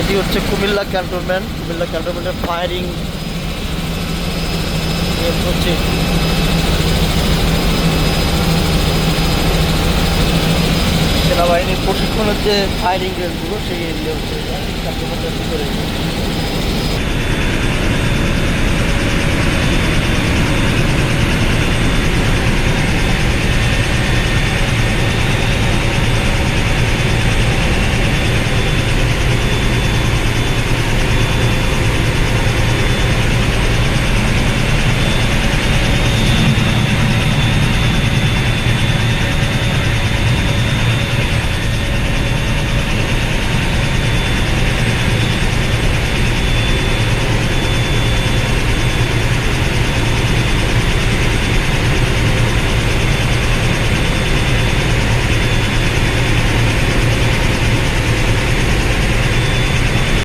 এটি হচ্ছে কুমিল্লা ক্যান্টনমেন্ট। কুমিল্লা ক্যান্টনমেন্টের ফায়ারিং হচ্ছে। সেনাবাহিনীর প্রশিক্ষণের যে ফায়ারিং রেঞ্জগুলো সেই এরিয়া হচ্ছে ক্যান্টনমেন্টের ভিতরে।